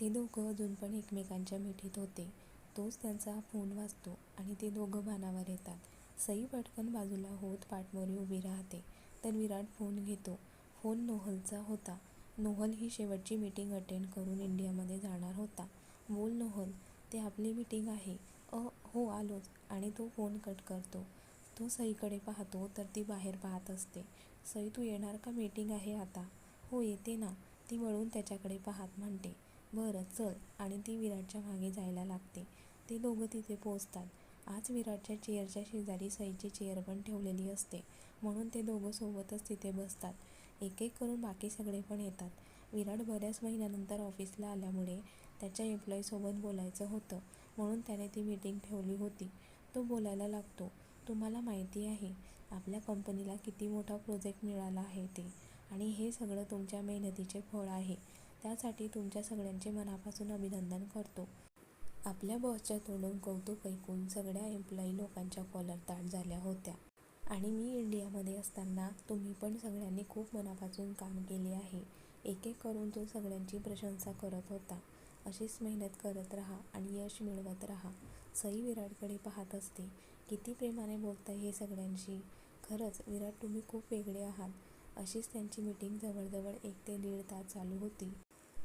ते दोघं अजून पण एकमेकांच्या मिठीत होते. तोच त्यांचा फोन वाजतो आणि ते दोघं भानावर येतात. सई पटकन बाजूला होत पाठमोरी उभी राहते. तर विराट फोन घेतो. फोन नोहलचा होता. नोहल ही शेवटची मीटिंग अटेंड करून इंडियामध्ये जाणार होता. बोल नोहल ते आपली मीटिंग आहे. अ हो आलोच. आणि तो फोन कट करतो. तो सईकडे पाहतो तर ती बाहेर पाहत असते. सई तू येणार का? मीटिंग आहे आता. हो येते ना. ती वळून त्याच्याकडे पाहत म्हणते. बरं चल. आणि ती विराटच्या मागे जायला लागते. ते दोघं तिथे पोचतात आज विराटच्या चेअरच्या शेजारी सईची चेअर पण ठेवलेली असते. म्हणून ते दोघं सोबतच तिथे बसतात. एक एक करून बाकी सगळे पण येतात. विराट बऱ्याच महिन्यानंतर ऑफिसला आल्यामुळे त्याच्या एम्प्लॉईसोबत बोलायचं होतं. म्हणून त्याने ती मीटिंग ठेवली होती. तो बोलायला लागतो तुम्हाला माहिती आहे आपल्या कंपनीला किती मोठा प्रोजेक्ट मिळाला आहे ते. आणि हे सगळं तुमच्या मेहनतीचे फळ आहे. त्यासाठी तुमच्या सगळ्यांचे मनापासून अभिनंदन करतो. आपल्या बॉसच्या तोंडून कौतुक ऐकून सगळ्या एम्प्लॉई लोकांच्या कॉलर ताट झाल्या होत्या. आणि मी इंडियामध्ये असताना तुम्ही पण सगळ्यांनी खूप मनापासून काम केले आहे. एक एक करून तो सगळ्यांची प्रशंसा करत होता. अशीच मेहनत करत राहा आणि यश मिळवत राहा. सई विराटकडे पाहत असते किती प्रेमाने बोलताय हे सगळ्यांशी. खरंच विराट तुम्ही खूप वेगळे आहात. अशीच त्यांची मीटिंग जवळजवळ एक ते दीड तास चालू होती.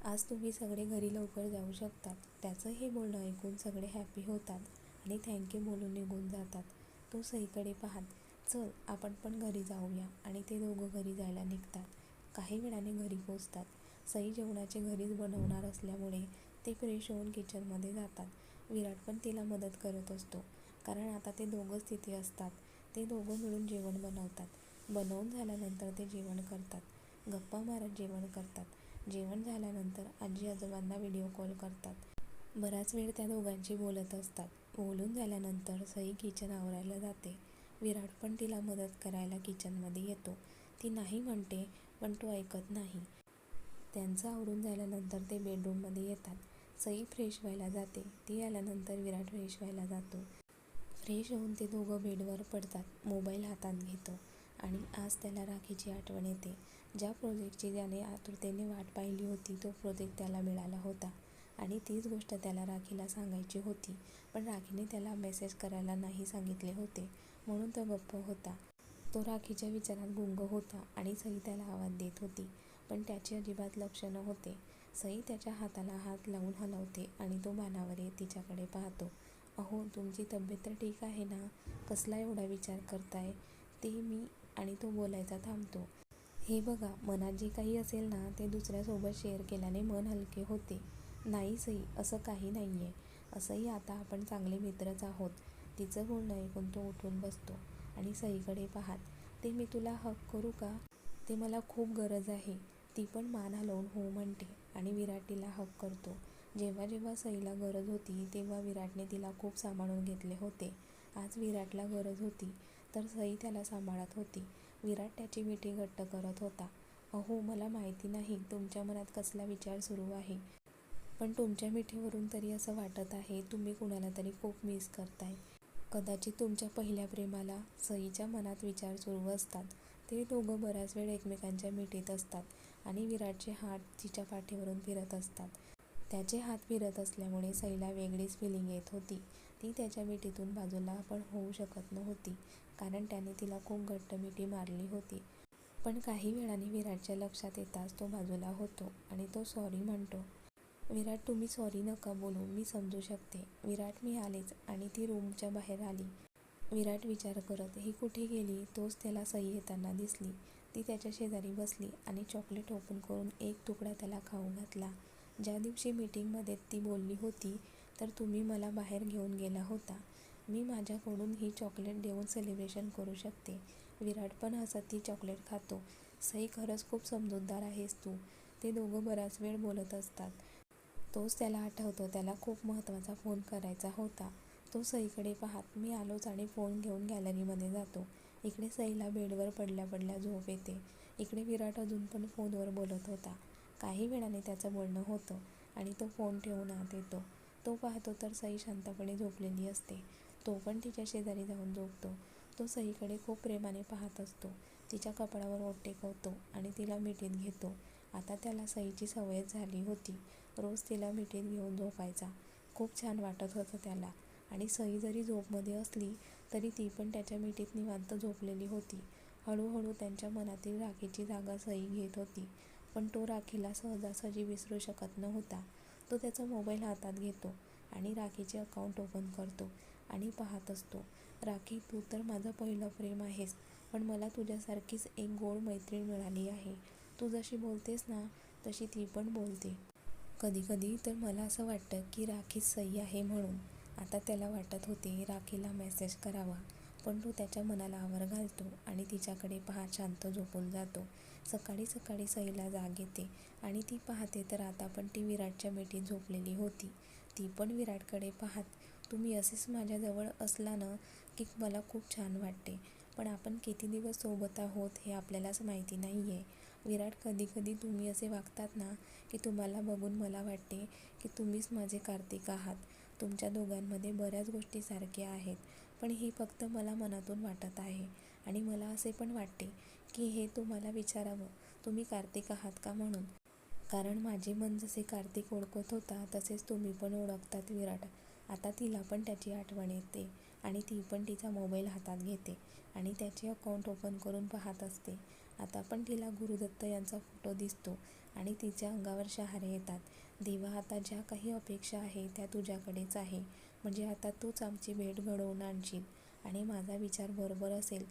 आज तुम्ही सगळे घरी लवकर जाऊ शकतात. त्याचं हे बोलणं ऐकून सगळे हॅपी होतात आणि थँक्यू बोलून निघून जातात. तो सईकडे पाहत चल आपण पण घरी जाऊया. आणि ते दोघं घरी जायला निघतात. काही वेळाने घरी पोचतात सई जेवणाचे घरीच बनवणार असल्यामुळे ते फ्रेश होऊन किचनमध्ये जातात. विराट पण तिला मदत करत असतो. कारण आता ते दोघंच तिथे असतात. ते दोघं मिळून जेवण बनवतात. बनवून झाल्यानंतर ते जेवण करतात. गप्पा मारत जेवण करतात. जेवण झाल्यानंतर आजी आजोबांना व्हिडिओ कॉल करतात. बराच वेळ त्या दोघांशी बोलत असतात. बोलून झाल्यानंतर सई किचन आवरायला जाते. विराट पण तिला मदत करायला किचनमध्ये येतो. ती नाही म्हणते पण तो ऐकत नाही. त्यांचं आवरून झाल्यानंतर ते बेडरूममध्ये येतात. सई फ्रेश व्हायला जाते. ती आल्यानंतर विराट फ्रेश व्हायला जातो. फ्रेश होऊन ते दोघं बेडवर पडतात. मोबाईल हातात घेतो. आणि आज त्याला राखीची आठवण येते. ज्या प्रोजेक्टची त्याने आतुरतेने वाट पाहिली होती तो प्रोजेक्ट त्याला मिळाला होता आणि तीच गोष्ट त्याला राखीला सांगायची होती. पण राखीने त्याला मेसेज करायला नाही सांगितले होते म्हणून तो गप्प होता. तो राखीच्या विचारात गुंग होता आणि सई त्याला आवाज देत होती पण त्याचे अजिबात लक्ष नव्हते. सई त्याच्या हाताला हात लावून हलवते आणि तो भानावर येत तिच्याकडे पाहतो. अहो तुमची तब्येत तर ठीक आहे ना? कसला एवढा विचार करताय? ते मी आणि तो बोलायचा थांबतो. हे बघा मनात जे काही असेल ना ते दुसऱ्यासोबत शेअर केल्याने मन हलके होते. नाही सई असं काही नाही आहे असंही आता आपण चांगले मित्रच आहोत. तिचं बोलणं ऐकून तो उठून बसतो. आणि सईकडे पाहात ते मी तुला हक करू का? ते मला खूप गरज आहे. ती पण मान हलवून हो म्हणते आणि विराट तिला हक करतो. जेव्हा जेव्हा सईला गरज होती तेव्हा विराटने तिला खूप सांभाळून घेतले होते. आज विराटला गरज होती. तर सई त्याला सांभाळत होती. विराट त्याची मिठी घट्ट करत होता. अहो मला माहिती नाही तुमच्या मनात कसला विचार सुरू आहे. पण तुमच्या मिठीवरून तरी असं वाटत आहे तुम्ही कुणाला तरी खूप मिस करताय. कदाचित तुमच्या पहिल्या प्रेमाला सईच्या मनात विचार सुरू असतात. ते दोघं बराच वेळ एकमेकांच्या मिठीत असतात आणि विराटचे हात तिच्या पाठीवरून फिरत असतात. त्याचे हात फिरत असल्यामुळे सईला वेगळीच फिलिंग येत होती. ती त्याच्या मिठीतून बाजूला पण होऊ शकत नव्हती. कारण त्याने तिला खूप घट्ट मिठी मारली होती. पण काही वेळाने विराटच्या लक्षात येताच तो बाजूला होतो आणि तो सॉरी म्हणतो. विराट तुम्ही सॉरी नका बोलू मी समजू शकते. विराट मी आलेच आणि ती रूमच्या बाहेर आली. विराट विचार करत ही कुठे गेली? तोच त्याला सई येताना दिसली. ती त्याच्या शेजारी बसली आणि चॉकलेट ओपन करून एक तुकडा त्याला खाऊ घातला. ज्या दिवशी मीटिंगमध्ये ती बोलली होती तर तुम्ही मला बाहेर घेऊन गेला होता. मी माझ्याकडून ही चॉकलेट देऊन सेलिब्रेशन करू शकते. विराट पण हसत ती चॉकलेट खातो. सई खरंच खूप समजूतदार आहेस तू. ते दोघं बराच वेळ बोलत असतात. तोच त्याला आठवतो. त्याला खूप महत्त्वाचा फोन करायचा होता. तो सईकडे पाहत मी आलोच आणि फोन घेऊन गॅलरीमध्ये जातो. इकडे सईला बेडवर पडल्या पडल्या झोप येते. इकडे विराट अजून पण फोनवर बोलत होता. काही वेळाने त्याचं बोलणं होतं आणि तो फोन ठेवून आत येतो. तो पाहतो तर सई शांतपणे झोपलेली असते. तो पण तिच्या शेजारी जाऊन झोपतो. तो सईकडे खूप प्रेमाने पाहत असतो. तिच्या कपाळावर ओठ टेकवतो आणि तिला मिठीत घेतो. आता त्याला सईची सवयच झाली होती. रोज तिला मिठीत घेऊन झोपायचा. खूप छान वाटत होतं त्याला. आणि सई जरी झोपमध्ये असली तरी ती पण त्याच्या मिठीत निवांत झोपलेली होती. हळूहळू त्यांच्या मनातील राखीची जागा सई घेत होती. पण तो राखीला सहजासहजी विसरू शकत नव्हता. तो त्याचा मोबाईल हातात घेतो आणि राखीचे अकाउंट ओपन करतो. आणि पाहत असतो. राखी तू तर माझं पहिलं प्रेम आहेस पण मला तुझ्यासारखीच एक गोड मैत्रीण मिळाली आहे. तू जशी बोलतेस ना तशी ती पण बोलते. कधीकधी तर मला असं वाटतं की राखी सई आहे म्हणून. आता त्याला वाटत होते राखीला मेसेज करावा पण तो त्याच्या मनाला आवर घालतो आणि तिच्याकडे पहा शांत झोपून जातो. सकाळी सकाळी सईला जाग येते आणि ती पाहते तर आता पण ती विराटच्या मिठीत झोपलेली होती. ती पण विराटकडे पाहत तुम्ही असेच माझ्याजवळ असला ना की मला खूप छान वाटते. पण आपण किती दिवस सोबत आहोत हे आपल्यालाच माहिती नाही आहे विराट कधी कधी तुम्ही असे वागतात ना की तुम्हाला बघून मला वाटते की तुम्हीच माझे कार्तिक आहात. तुमच्या दोघांमध्ये बऱ्याच गोष्टी सारख्या आहेत पण हे फक्त मला मनातून वाटत आहे. आणि मला असे पण वाटते की हे तुम्हाला विचारावं तुम्ही कार्तिक आहात का म्हणून. कारण माझे मन जसे कार्तिक ओळखत होता तसेच तुम्ही पण ओळखतात विराट. आता तिला पण त्याची आठवण येते आणि ती पण तिचा मोबाईल हातात घेते आणि त्याचे अकाउंट ओपन करून पाहत असते. आता पण तिला गुरुदत्त यांचा फोटो दिसतो आणि तिच्या अंगावर शहारे येतात. देवा आता ज्या काही अपेक्षा आहे त्या तुझ्याकडेच आहे. म्हणजे आता तूच आमची भेट घडवून आणशील. आणि माझा विचार बरोबर असेल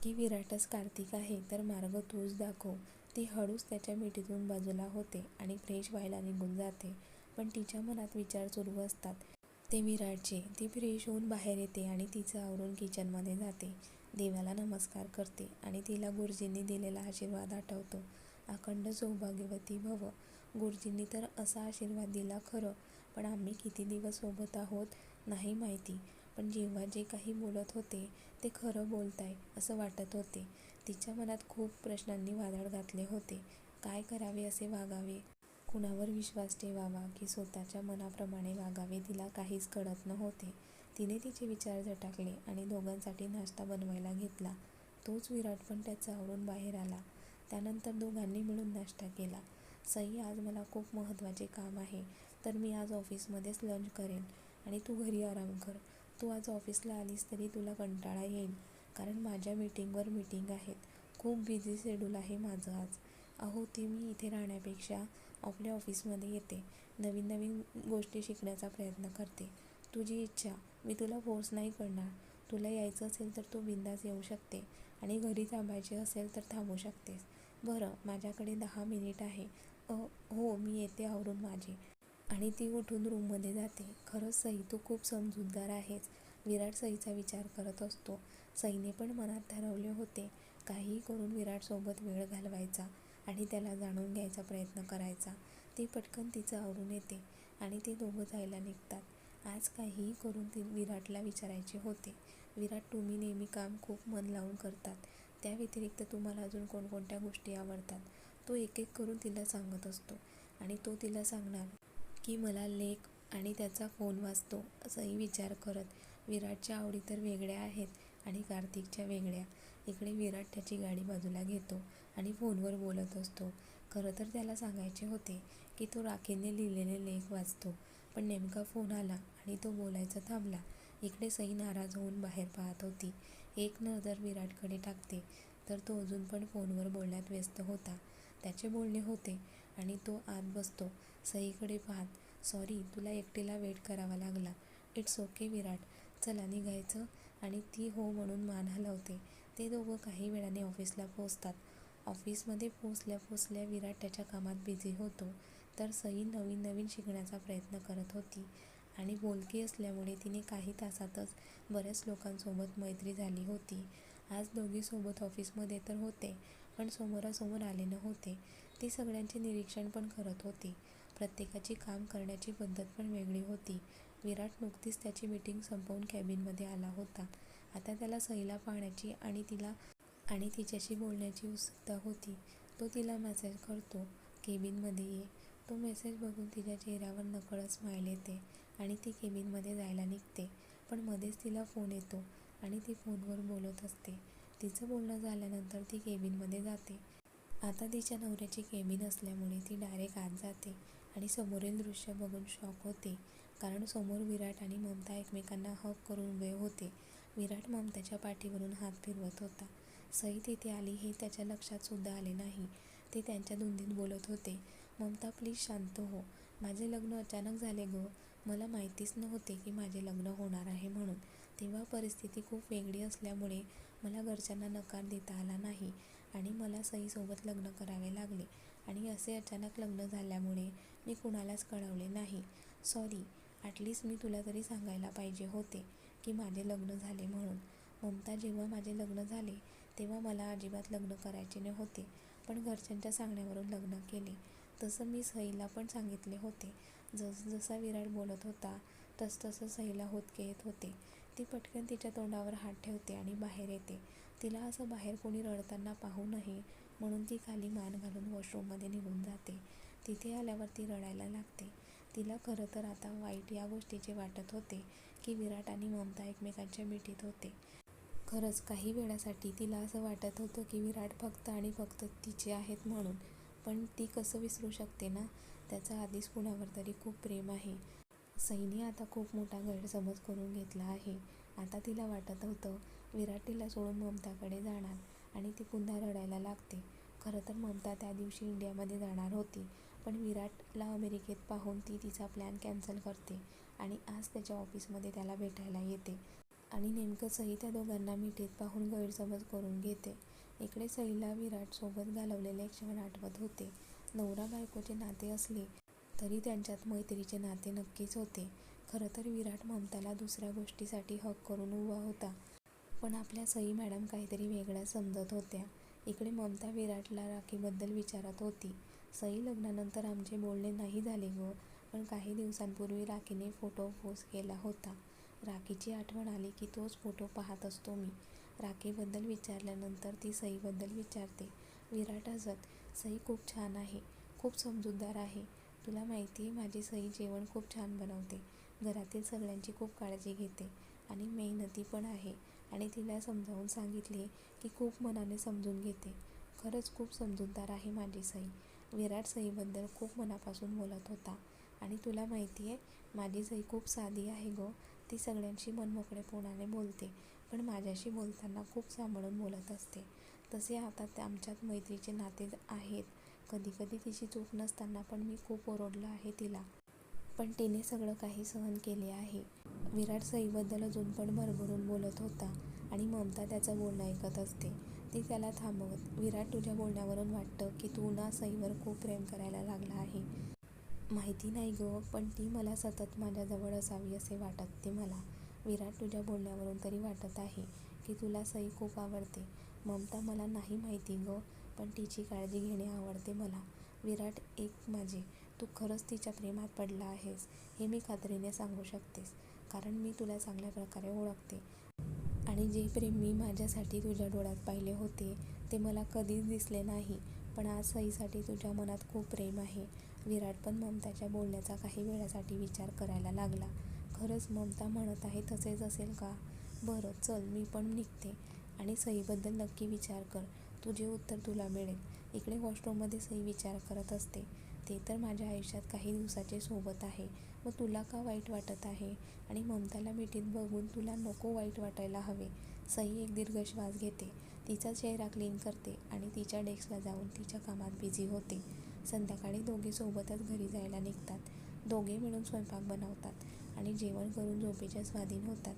की विराटच कार्तिक आहे तर मार्ग तूच दाखव. ती हळूच त्याच्या मिठीतून बाजूला होते आणि फ्रेश व्हायला निघून जाते. पण तिच्या मनात विचार सुरू असतात. ते विराटचे ती फ्रेश होऊन बाहेर येते आणि तिचं आवरून किचनमध्ये जाते. देवाला नमस्कार करते आणि तिला गुरुजींनी दिलेला आशीर्वाद आठवतो. अखंड सौभाग्यवती भव. गुरुजींनी तर असा आशीर्वाद दिला खरं पण आम्ही किती दिवस सोबत आहोत नाही माहिती. पण जेव्हा जे काही बोलत होते ते खरं बोलताय असं वाटत होते. तिच्या मनात खूप प्रश्नांनी वादळ घातले होते. काय करावे असे वागावे? कुणावर विश्वास ठेवावा की स्वतःच्या मनाप्रमाणे वागावे तिला काहीच कळत नव्हते. तिने तिचे विचार झटाकले आणि दोघांसाठी नाश्ता बनवायला घेतला. तोच विराट पण त्याचा आवरून बाहेर आला. त्यानंतर दोघांनी मिळून नाश्ता केला. सई आज मला खूप महत्त्वाचे काम आहे तर मी आज ऑफिसमध्येच लंच करेन आणि तू घरी आराम कर. तू आज ऑफिसला आलीस तरी तुला कंटाळा येईल कारण माझ्या मीटिंगवर मीटिंग आहेत. खूप बिझी शेड्यूल आहे माझं आज. अहो ते मी इथे राहण्यापेक्षा आपल्या ऑफिसमध्ये येते. नवीन नवीन गोष्टी शिकण्याचा प्रयत्न करते. तुझी इच्छा मी तुला फोर्स नाही करणार. तुला यायचं असेल तर तू बिंदास येऊ शकते. आणि घरी थांबायचे असेल तर थांबू शकतेस. बरं माझ्याकडे दहा मिनिट आहे. अ हो मी येते आवरून माझे. आणि ती उठून रूममध्ये जाते. खरंच सई तू खूप समजूतदार आहेस. विराट सईचा विचार करत असतो. सईने पण मनात ठरवले होते. काहीही करून विराटसोबत वेळ घालवायचा. आणि त्याला जाणून घ्यायचा प्रयत्न करायचा. ती पटकन तिचं आवरून येते आणि ते दोघं जायला निघतात. आज काहीही करून ती विराटला विचारायचे होते. विराट तुम्ही नेहमी काम खूप मन लावून करतात. त्या व्यतिरिक्त तुम्हाला अजून कोणकोणत्या गोष्टी आवडतात? तो एक एक करून तिला सांगत असतो आणि तो तिला सांगणार की मला लेख आणि त्याचा फोन वाचतो असंही विचार करत. विराटच्या आवडी तर वेगळ्या आहेत. आणि कार्तिकच्या वेगळ्या इकडे विराट त्याची गाडी बाजूला घेतो आणि फोनवर बोलत असतो. खरं तर त्याला सांगायचे होते की तो राखेने लिहिलेले लेख वाचतो पण नेमका फोन आला आणि तो बोलायचा थांबला. इकडे सई नाराज होऊन बाहेर पाहत होती. एक नजर विराटकडे टाकते तर तो अजून पण फोनवर बोलण्यात व्यस्त होता. त्याचे बोलणे होते आणि तो आत बसतो. सईकडे पाहत सॉरी तुला एकटीला वेट करावा लागला. It's okay Virat. चला निघायचं. आणि ती हो म्हणून मान हलवते ते दोघं काही वेळाने ऑफिसला पोचतात ऑफिसमध्ये पोचल्या पोचल्या विराट त्याच्या कामात बिझी होतो. तर सई नवीन नवीन शिकण्याचा प्रयत्न करत होती आणि बोलकी असल्यामुळे तिने काही तासातच बऱ्याच लोकांसोबत मैत्री झाली होती. आज दोघीसोबत ऑफिसमध्ये तर होते पण समोरासमोर आले नव्हते. ती सगळ्यांचे निरीक्षण पण करत होती. प्रत्येकाची काम करण्याची पद्धत पण वेगळी होती. विराट नुकतीच त्याची मीटिंग संपवून कॅबिनमध्ये आला होता. आता त्याला सईला पाहण्याची आणि तिला आणि तिच्याशी बोलण्याची उत्सुकता होती. तो तिला मेसेज करतो केबिनमध्ये ये. तो मेसेज बघून तिच्या चेहऱ्यावर नकळत स्माईल येते आणि ती केबिनमध्ये जायला निघते. पण मध्येच तिला फोन येतो आणि ती फोनवर बोलत असते. तिचं बोलणं झाल्यानंतर ती केबिनमध्ये जाते. आता तिच्या नवऱ्याची केबिन असल्यामुळे ती डायरेक्ट आत जाते आणि समोरील दृश्य बघून शॉक होते. कारण समोर विराट आणि ममता एकमेकांना हक करून उभे होते. विराट ममताच्या पाठीवरून हात फिरवत होता. सई तिथे आली हे त्याच्या लक्षात सुद्धा आले नाही. ते त्यांच्या धुंदीत बोलत होते ममता प्लीज शांत हो. माझे लग्न अचानक झाले ग. मला माहितीच नव्हते की माझे लग्न होणार आहे म्हणून. तेव्हा परिस्थिती खूप वेगळी असल्यामुळे मला घरच्यांना नकार देता आला नाही आणि मला सईसोबत लग्न करावे लागले आणि असे अचानक लग्न झाल्यामुळे मी कुणालाच कळवले नाही. सॉरी ॲटलिस्ट मी तुला तरी सांगायला पाहिजे होते की माझे लग्न झाले म्हणून. ममता जेव्हा माझे लग्न झाले तेव्हा मला अजिबात लग्न करायचे नव्हते पण घरच्यांच्या सांगण्यावरून लग्न केले. तसं मी सईला पण सांगितले होते. जसजसा विराट बोलत होता तसतसं सईला होतके येत होते. ती पटकन तिच्या तोंडावर हात ठेवते आणि बाहेर येते. तिला असं बाहेर कोणी रडताना पाहू नये म्हणून ती खाली मान घालून वॉशरूममध्ये निघून जाते. तिथे आल्यावर ती रडायला लागते. तिला खरं तर आता वाईट या गोष्टीचे वाटत होते की विराट आणि ममता एकमेकांच्या मिठीत होते. खरंच काही वेळासाठी तिला असं वाटत होतं की विराट फक्त आणि फक्त तिचे आहेत म्हणून. पण ती कसं विसरू शकते ना? त्याचा आधीच कुणावर तरी खूप प्रेम आहे. सईने आता खूप मोठा गैरसमज करून घेतला आहे. आता तिला वाटत होतं विराट तिला सोडून ममताकडे जाणार आणि ती पुन्हा रडायला लागते. खरं तर ममता त्या दिवशी इंडियामध्ये जाणार होती. पण विराटला अमेरिकेत पाहून ती तिचा प्लॅन कॅन्सल करते आणि आज त्याच्या ऑफिसमध्ये त्याला भेटायला येते. आणि नेमकं सई त्या दोघांना मिठीत पाहून गैरसमज करून घेते. इकडे सईला विराटसोबत घालवलेले क्षण आठवत होते. नवरा बायकोचे नाते असले तरी त्यांच्यात मैत्रीचे नाते नक्कीच होते. खरं तर विराट ममताला दुसऱ्या गोष्टीसाठी हक करून उभा होता. पण आपल्या सई मॅडम काहीतरी वेगळ्या समजत होत्या. इकडे ममता विराटला राखीबद्दल विचारत होती. सई लग्नानंतर आमचे बोलणे नाही झाले गो पण काही दिवसांपूर्वी राखीने फोटो पोस्ट केला होता. राखीची आठवण आली की तोच फोटो पाहत असतो मी. राखीबद्दल विचारल्यानंतर ती सईबद्दल विचारते. विराट हसत सई खूप छान आहे खूप समजूतदार आहे. तुला माहिती आहे माझी सई जेवण खूप छान बनवते. घरातील सगळ्यांची खूप काळजी घेते आणि मेहनती पण आहे आणि तिला समजावून सांगितले की खूप मनाने समजून घेते. खरंच खूप समजूतदार आहे माझी सई. विराट सईबद्दल खूप मनापासून बोलत होता. आणि तुला माहिती आहे माझी सई खूप साधी आहे गं. ती सगळ्यांशी मनमोकळेपणाने बोलते पण माझ्याशी बोलताना खूप सांभाळून बोलत असते. तसे आता आमच्यात मैत्रीचे नाते आहेत. कधीकधी तिची चूक नसताना पण मी खूप ओरडलं आहे तिला. पण तिने सगळं काही सहन केले आहे. विराट सईबद्दल अजून पण भरभरून बोलत होता आणि ममता त्याचं बोलणं ऐकत असते. ती त्याला थांबवत. विराट तुझ्या बोलण्यावरून वाटतं की तू ना सईवर खूप प्रेम करायला लागला आहे. माहिती नाही गं पण ती मला सतत माझ्याजवळ असावी असे वाटत ते मला. विराट तुझ्या बोलण्यावरून तरी वाटत आहे की तुला सई खूप आवडते. ममता मला नाही माहिती गं पण तिची काळजी घेणे आवडते मला. विराट एक माझे. तू खरंच तिच्या प्रेमात पडला आहेस हे मी खात्रीने सांगू शकतेस. कारण मी तुला चांगल्या प्रकारे ओळखते. आणि जे प्रेम मी माझ्यासाठी तुझ्या डोळ्यात पाहिले होते ते मला कधीच दिसले नाही. पण आज सईसाठी तुझ्या मनात खूप प्रेम आहे. विराट पण ममताच्या बोलण्याचा काही वेळासाठी विचार करायला लागला. खरंच ममता म्हणत आहे तसेच असेल का? बरं चल मी पण निघते. आणि सईबद्दल नक्की विचार कर. तुझे उत्तर तुला मिळेल. इकडे वॉशरूममध्ये सई विचार करत असते. ते तर माझ्या आयुष्यात काही दिवसाचे सोबत आहे. मग तुला का वाईट वाटत आहे? आणि ममताला मिठीत बघून तुला नको वाईट वाटायला हवे. सई एक दीर्घ श्वास घेते. तिचा चेहरा क्लीन करते आणि तिच्या डेस्कला जाऊन तिच्या कामात बिझी होते. संध्याकाळी दोघे सोबतच घरी जायला निघतात. दोघे मिळून स्वयंपाक बनवतात आणि जेवण करून झोपेच्या स्वाधीन होतात.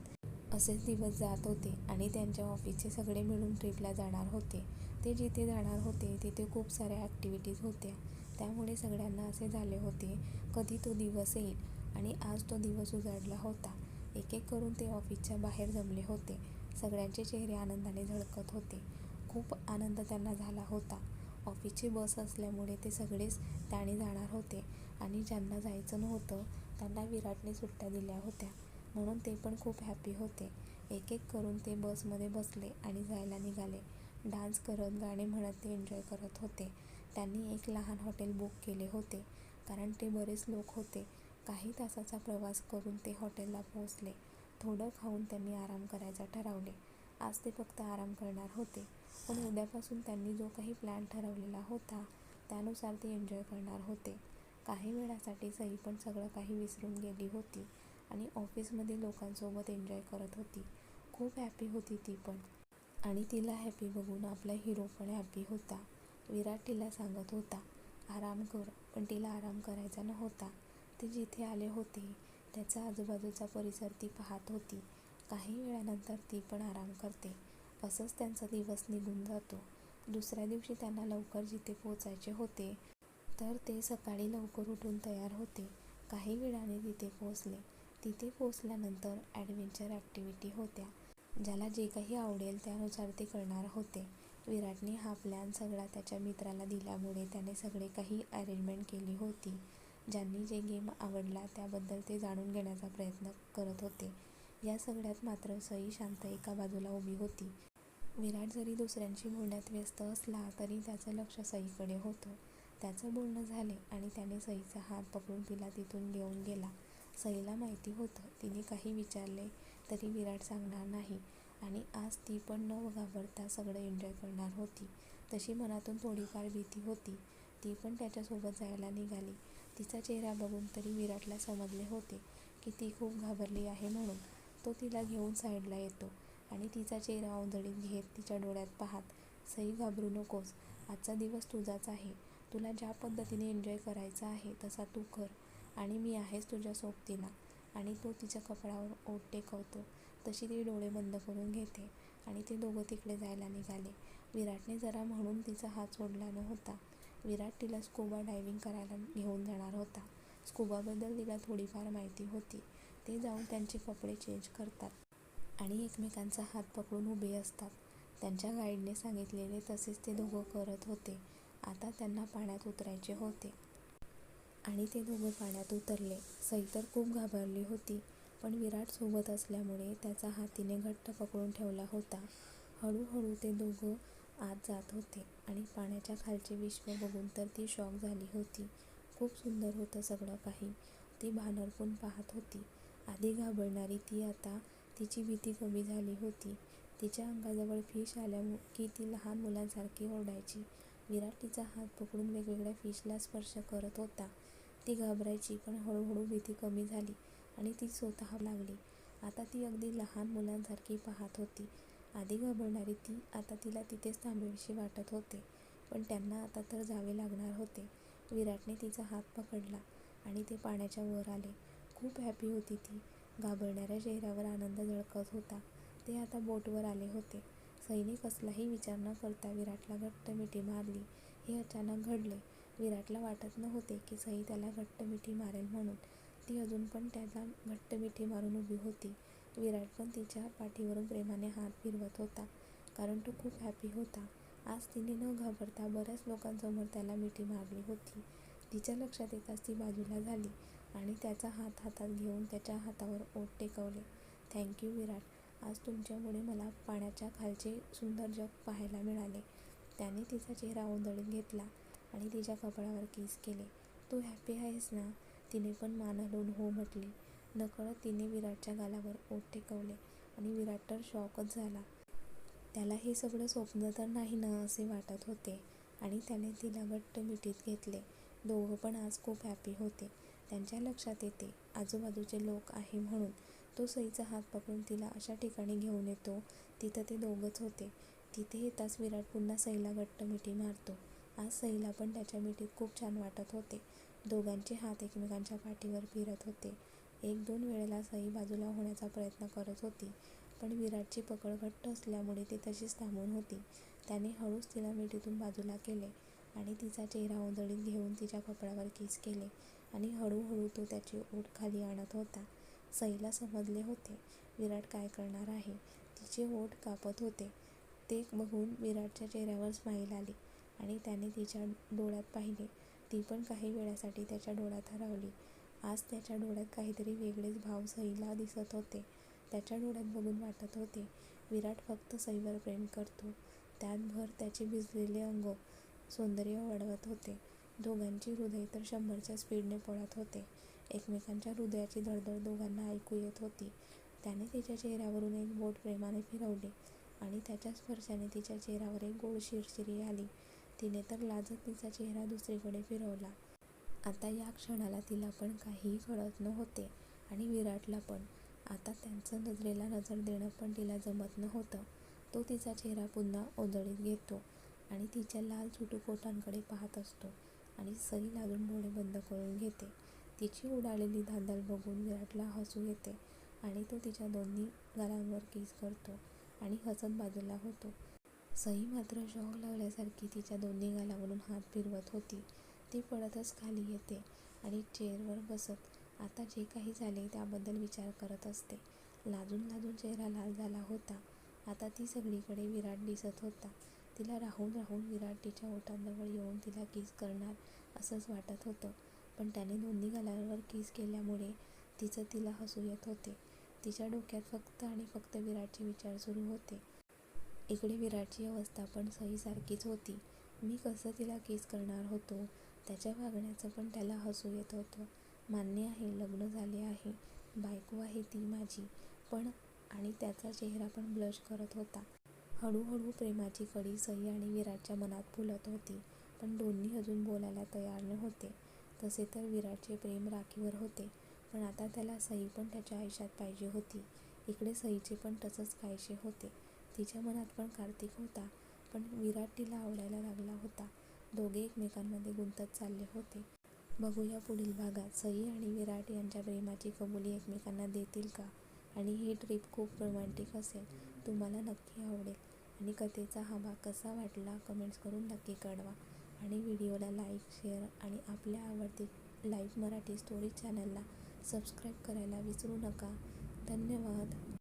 असेच दिवस जात होते आणि त्यांच्या ऑफिसचे सगळे मिळून ट्रिपला जाणार होते. ते जिथे जाणार होते तिथे खूप साऱ्या ॲक्टिव्हिटीज होत्या. त्यामुळे सगळ्यांना असे झाले होते कधी तो दिवस येईल आणि आज तो दिवस उजाडला होता. एक एक करून ते ऑफिसच्या बाहेर जमले होते. सगळ्यांचे चेहरे आनंदाने झळकत होते. खूप आनंद त्यांना झाला होता. ऑफिसची बस असल्यामुळे ते सगळेच त्याने जाणार होते आणि ज्यांना जायचं नव्हतं त्यांना विराटने सुट्ट्या दिल्या होत्या. म्हणून ते पण खूप हॅपी होते. एक एक करून ते बसमध्ये बसले आणि जायला निघाले. डान्स करत गाणे म्हणत ते एन्जॉय करत होते. त्यांनी एक लहान हॉटेल बुक केले होते. कारण ते बरेच लोक होते. काही तासाचा प्रवास करून ते हॉटेलला पोहोचले. थोडं खाऊन त्यांनी आराम करायचा ठरवले. आज ते फक्त आराम करणार होते. पण उद्यापासून त्यांनी जो काही प्लॅन ठरवलेला होता त्यानुसार ते एन्जॉय करणार होते. काही वेळासाठी सई पण सगळं काही विसरून गेली होती आणि ऑफिसमध्ये लोकांसोबत एन्जॉय करत होती. खूप हॅपी होती ती पण. आणि तिला हॅपी बघून आपला हिरो पण हॅपी होता. विराट तिला सांगत होता आराम कर. पण तिला आराम करायचा नव्हता. ते जिथे आले होते त्याचा आजूबाजूचा परिसर ती पाहत होती. काही वेळानंतर ती पण आराम करते. असंच त्यांचा दिवस निघून जातो. दुसऱ्या दिवशी त्यांना लवकर जिथे पोचायचे होते तर ते सकाळी लवकर उठून तयार होते. काही वेळाने तिथे पोचले तिथे पोचल्यानंतर ॲडव्हेंचर ॲक्टिव्हिटी होत्या. ज्याला जे काही आवडेल त्यानुसार ते करणार होते. विराटने हा प्लॅन सगळा त्याच्या मित्राला दिल्यामुळे त्याने सगळे काही अरेंजमेंट केली होती. ज्यांनी जे गेम आवडला त्याबद्दल ते जाणून घेण्याचा प्रयत्न करत होते. या सगळ्यात मात्र सई शांत एका बाजूला उभी होती. विराट जरी दुसऱ्यांशी बोलण्यात व्यस्त असला तरी त्याचं लक्ष सईकडे होतं. त्याचं बोलणं झाले आणि त्याने सईचा हात पकडून तिला तिथून घेऊन गेला. सईला माहिती होतं तिने काही विचारले तरी विराट सांगणार नाही आणि आज ती पण न घाबरता सगळं एन्जॉय करणार होती. तशी मनातून थोडीफार भीती होती. ती पण त्याच्यासोबत जायला निघाली. तिचा चेहरा बघून तरी विराटला समजले होते की ती खूप घाबरली आहे म्हणून तो तिला घेऊन साईडला येतो आणि तिचा चेहरा औंधळीत घेत तिच्या डोळ्यात पाहत सई घाबरू नकोस आजचा दिवस तुझाच आहे. तुला ज्या पद्धतीने एन्जॉय करायचा आहे तसा तू कर आणि मी आहेच तुझ्या सोबतीला आणि तो तिच्या कपडावर ओट टेकवतो. तशी ती डोळे बंद करून घेते आणि ते दोघं तिकडे जायला निघाले. विराटने जरा म्हणून तिचा हात सोडला नव्हता. विराट तिला स्कुबा डायव्हिंग करायला घेऊन जाणार होता. स्कुबाबद्दल तिला थोडीफार माहिती होती. ते जाऊन त्यांचे कपडे चेंज करतात आणि एकमेकांचा हात पकडून उभे असतात. त्यांच्या गाईडने सांगितलेले तसेच ते दोघं करत होते. आता त्यांना पाण्यात उतरायचे होते. आणि ते दोघं पाण्यात उतरले. सई तर खूप घाबरली होती पण विराट सोबत असल्यामुळे त्याचा हातीने घट्ट पकडून ठेवला होता. हळूहळू ते दोघं आत जात होते आणि पाण्याच्या खालचे विश्व बघून तर ती शॉक झाली होती. खूप सुंदर होतं सगळं काही. ती भानरपून पाहत होती. आधी घाबरणारी ती आता तिची भीती कमी झाली होती. तिच्या अंगाजवळ फिश आल्या की ती लहान मुलांसारखी ओरडायची. विराट तिचा हात पकडून वेगवेगळ्या फिशला स्पर्श करत होता. ती घाबरायची पण हळूहळू भीती कमी झाली आणि ती स्वतः लागली. आता ती अगदी लहान मुलांसारखी पाहत होती. आधी घाबरणारी ती आता तिला तिथेच थांबेविषयी वाटत होते. पण त्यांना आता तर जावे लागणार होते. विराटने तिचा हात पकडला आणि ते पाण्याच्या वर आले. खूप हॅपी होती ती. घाबरणाऱ्या चेहऱ्यावर आनंद झळकत होता. ते आता बोटवर आले होते. सईने कसलाही विचार न करता विराटला घट्ट मिठी मारली. हे अचानक घडले. विराटला वाटत नव्हते की सई त्याला घट्ट मिठी मारेल म्हणून. ती अजून पण त्याला घट्ट मिठी मारून उभी होती. विराट पण तिच्या पाठीवरून प्रेमाने हात फिरवत होता कारण तो खूप हॅपी होता. आज तिने न घाबरता बऱ्याच लोकांसमोर त्याला मिठी मारली होती. तिच्या लक्षात येताच ती बाजूला झाली आणि त्याचा हात हातात घेऊन त्याच्या हातावर ओठ टेकवले. थँक्यू विराट. आज तुमच्यामुळे मला पाण्याच्या खालचे सुंदर जग पाहायला मिळाले. त्याने तिचा चेहरा ओंधळून घेतला आणि तिच्या कपाळावर किस केले. तू हॅपी आहेस ना? तिने पण मान हलवून हो म्हटली. नकळत तिने विराटच्या गालावर ओठ टेकवले आणि विराट तर शॉकच झाला. त्याला हे सगळं स्वप्न तर नाही ना असे वाटत होते आणि त्याने तिला घट्ट मिठीत घेतले. दोघं पण आज खूप हॅपी होते. त्यांच्या लक्षात येते आजूबाजूचे लोक आहे म्हणून. तो सईचा हात पकडून तिला अशा ठिकाणी घेऊन येतो तिथं ते दोघंच होते. तिथे येताच विराट पुन्हा सईला घट्ट मिठी मारतो. आज सईला पण त्याच्या मिठीत खूप छान वाटत होते. दोघांचे हात एकमेकांच्या पाठीवर फिरत होते. एक दोन वेळेला सई बाजूला होण्याचा प्रयत्न करत होती पण विराटची पकड घट्ट असल्यामुळे ती तशीच थांबून होती. त्याने हळूच तिला मिठीतून बाजूला केले आणि तिचा चेहरा ओंजळीत घेऊन तिच्या कपड्यावर किस केले आणि हळूहळू तो त्याची ओठ खाली आणत होता. सईला समजले होते विराट काय करणार आहे. तिचे ओठ कापत होते. ते बघून विराटच्या चेहऱ्यावर स्माईल आली आणि त्याने तिच्या डोळ्यात पाहिले. ती पण काही वेळासाठी त्याच्या डोळ्यात हरवली. आज त्याच्या डोळ्यात काहीतरी वेगळेच भाव सईला दिसत होते. त्याच्या डोळ्यात बघून वाटत होते विराट फक्त सईवर प्रेम करतो. त्यात भर त्याचे भिजलेले अंग सौंदर्य वाढवत होते. दोघांची हृदय तर शंभरच्या स्पीडने पळत होते. एकमेकांच्या हृदयाची धडधड दोघांना ऐकू येत होती. त्याने तिच्या चेहऱ्यावरून एक बोट प्रेमाने फिरवले आणि त्याच्या स्पर्शाने तिच्या चेहऱ्यावर एक गोड शिरशिरी आली. तिने तर लाजत तिचा चेहरा दुसरीकडे फिरवला. आता या क्षणाला तिला पण काहीही कळत नव्हते आणि विराटला पण. आता त्यांचं नजरेला नजर देणं पण तिला जमत नव्हतं. तो तिचा चेहरा पुन्हा ओजळीत घेतो आणि तिच्या लाल सुटूक ओठांकडे पाहत असतो आणि सही लागून डोळे बंद करून घेते. तिची उडालेली धांदल बघून विराटला हसू येते आणि तो तिच्या दोन्ही गालांवर किस करतो आणि हसत बाजूला होतो. सई मात्र शॉक लागल्यासारखी तिच्या दोन्ही गालावरून हात फिरवत होती. ती पडतच खाली येते आणि चेअरवर बसत आता जे काही झाले त्याबद्दल विचार करत असते. लाजून लाजून चेहरा लाल झाला होता. आता ती सगळीकडे विराट दिसत होता. तिला राहून राहून विराट तिच्या ओठांजवळ येऊन तिला किस करणार असंच वाटत होतं. पण त्याने दोन्ही गालांवर किस केल्यामुळे तिचं तिला हसू येत होते. तिच्या डोक्यात फक्त आणि फक्त विराटचे विचार सुरू होते. इकडे विराटची अवस्था पण सहीसारखीच होती. मी कसं तिला किस करणार होतो. त्याच्या वागण्याचं पण त्याला हसू येत होतं. मान्य आहे लग्न झाले आहे. बायको आहे ती माझी. पण आणि त्याचा चेहरा पण ब्लश करत होता. हळूहळू प्रेमाची कडी सई आणि विराटच्या मनात फुलत होती. पण दोन्ही अजून बोलायला तयार नव्हते. तसे तर विराटचे प्रेम राखीवर होते. पण आता त्याला सई पण त्याच्या आयुष्यात पाहिजे होती. इकडे सईचे पण तसंच काहीसे होते. तिच्या मनात पण कार्तिक होता. पण विराट तिला आवडायला लागला होता. दोघे एकमेकांमध्ये गुंतत चालले होते. बघूया पुढील भागात सई आणि विराट यांच्या प्रेमाची कबुली एकमेकांना देतील का? आणि ही ट्रिप खूप रोमॅन्टिक असेल. तुम्हाला नक्की आवडेल. आणि कथेचा हा भाग कसा वाटला कमेंट्स करून नक्की कळवा. आणि व्हिडिओला लाईक, शेअर आणि आपल्या आवडती लाईव्ह मराठी स्टोरी चॅनलला सबस्क्राईब करायला विसरू नका. धन्यवाद.